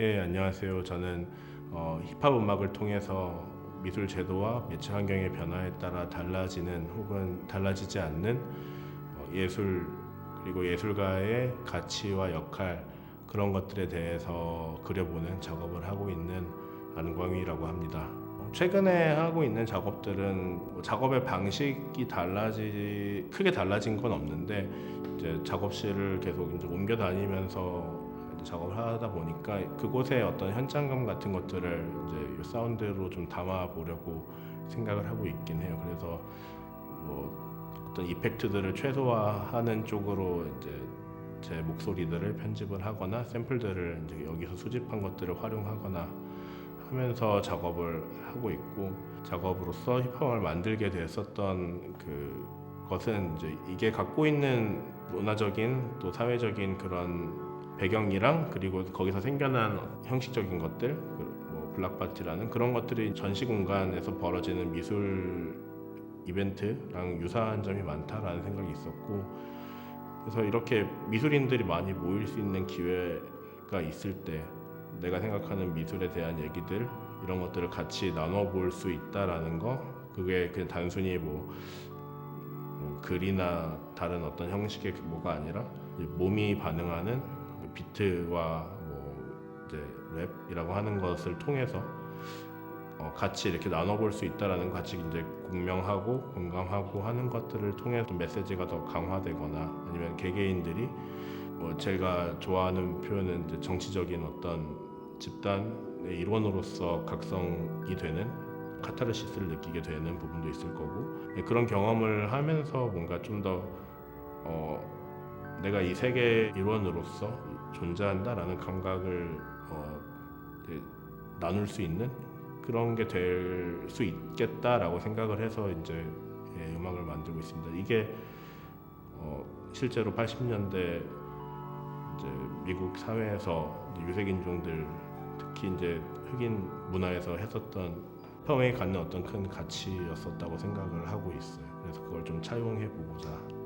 예, 안녕하세요. 저는 어, 힙합 음악을 통해서 미술 제도와 매체 환경의 변화에 따라 달라지는 혹은 달라지지 않는 어, 예술 그리고 예술가의 가치와 역할 그런 것들에 대해서 그려보는 작업을 하고 있는 안광희라고 합니다. 최근에 하고 있는 작업들은 뭐 작업의 방식이 달라지 크게 달라진 건 없는데 이제 작업실을 계속 이제 옮겨 다니면서 작업을 하다 보니까 그곳의 어떤 현장감 같은 것들을 이제 이 사운드로 좀 담아 보려고 생각을 하고 있긴 해요. 그래서 뭐 어떤 이펙트들을 최소화하는 쪽으로 이제 제 목소리들을 편집을 하거나 샘플들을 이제 여기서 수집한 것들을 활용하거나 하면서 작업을 하고 있고 작업으로서 힙합을 만들게 됐었던 그 것은 이제 이게 갖고 있는 문화적인 또 사회적인 그런 배경이랑 그리고 거기서 생겨난 형식적인 것들 그뭐 블락바티라는 그런 것들이 전시 공간에서 벌어지는 미술 이벤트랑 유사한 점이 많다라는 생각이 있었고 그래서 이렇게 미술인들이 많이 모일 수 있는 기회가 있을 때 내가 생각하는 미술에 대한 얘기들 이런 것들을 같이 나눠볼 수 있다라는 거 그게 그냥 단순히 뭐, 뭐 글이나 다른 어떤 형식의 뭐가 아니라 몸이 반응하는 비트와 뭐 이제 랩이라고 하는 것을 통해서 어, 같이 이렇게 나눠볼 수 있다라는 같이 이제 공명하고 공감하고 하는 것들을 통해 서 메시지가 더 강화되거나 아니면 개개인들이 뭐 제가 좋아하는 표현은 이제 정치적인 어떤 집단의 일원으로서 각성이 되는 카타르시스를 느끼게 되는 부분도 있을 거고 네, 그런 경험을 하면서 뭔가 좀더 어, 내가 이 세계 일원으로서 존재한다라는 감각을 어, 나눌 수 있는 그런 게 될 수 있겠다라고 생각을 해서 이제 예, 음악을 만들고 있습니다. 이게 어, 실제로 80년대 이제 미국 사회에서 이제 유색 인종들 특히 이제 흑인 문화에서 했었던 힙합에 갖는 어떤 큰 가치였었다고 생각을 하고 있어요. 그래서 그걸 좀 차용해 보고자.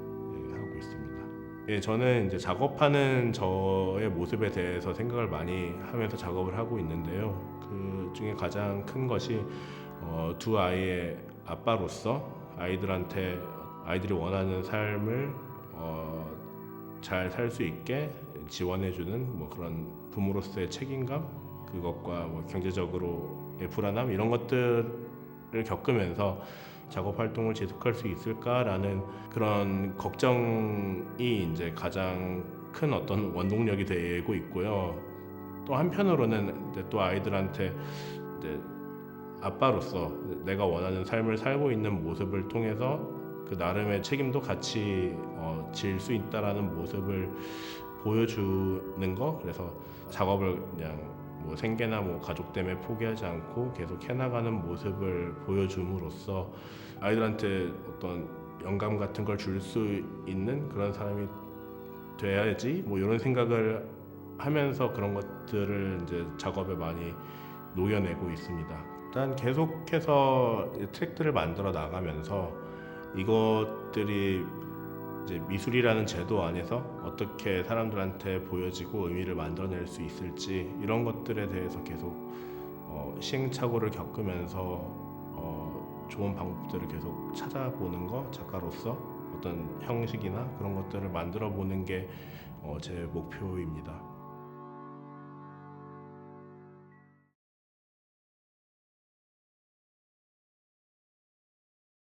예, 저는 이제 작업하는 저의 모습에 대해서 생각을 많이 하면서 작업을 하고 있는데요. 그 중에 가장 큰 것이 어, 두 아이의 아빠로서 아이들한테 아이들이 원하는 삶을 어, 잘 살 수 있게 지원해주는 뭐 그런 부모로서의 책임감 그것과 뭐 경제적으로의 불안함 이런 것들을 겪으면서 작업 활동을 지속할 수 있을까라는 그런 걱정이 이제 가장 큰 어떤 원동력이 되고 있고요. 또 한편으로는 또 아이들한테 아빠로서 내가 원하는 삶을 살고 있는 모습을 통해서 그 나름의 책임도 같이 어, 질 수 있다라는 모습을 보여주는 거 그래서 작업을 그냥 뭐 생계나 뭐 가족 때문에 포기하지 않고 계속 해나가는 모습을 보여줌으로써 아이들한테 어떤 영감 같은 걸 줄 수 있는 그런 사람이 돼야지 뭐 이런 생각을 하면서 그런 것들을 이제 작업에 많이 녹여내고 있습니다. 일단 계속해서 트랙들을 만들어 나가면서 이것들이 이제 미술이라는 제도 안에서 어떻게 사람들한테 보여지고 의미를 만들어낼 수 있을지 이런 것들에 대해서 계속 어, 시행착오를 겪으면서 어, 좋은 방법들을 계속 찾아보는 거 작가로서 어떤 형식이나 그런 것들을 만들어 보는 게 어, 제 목표입니다.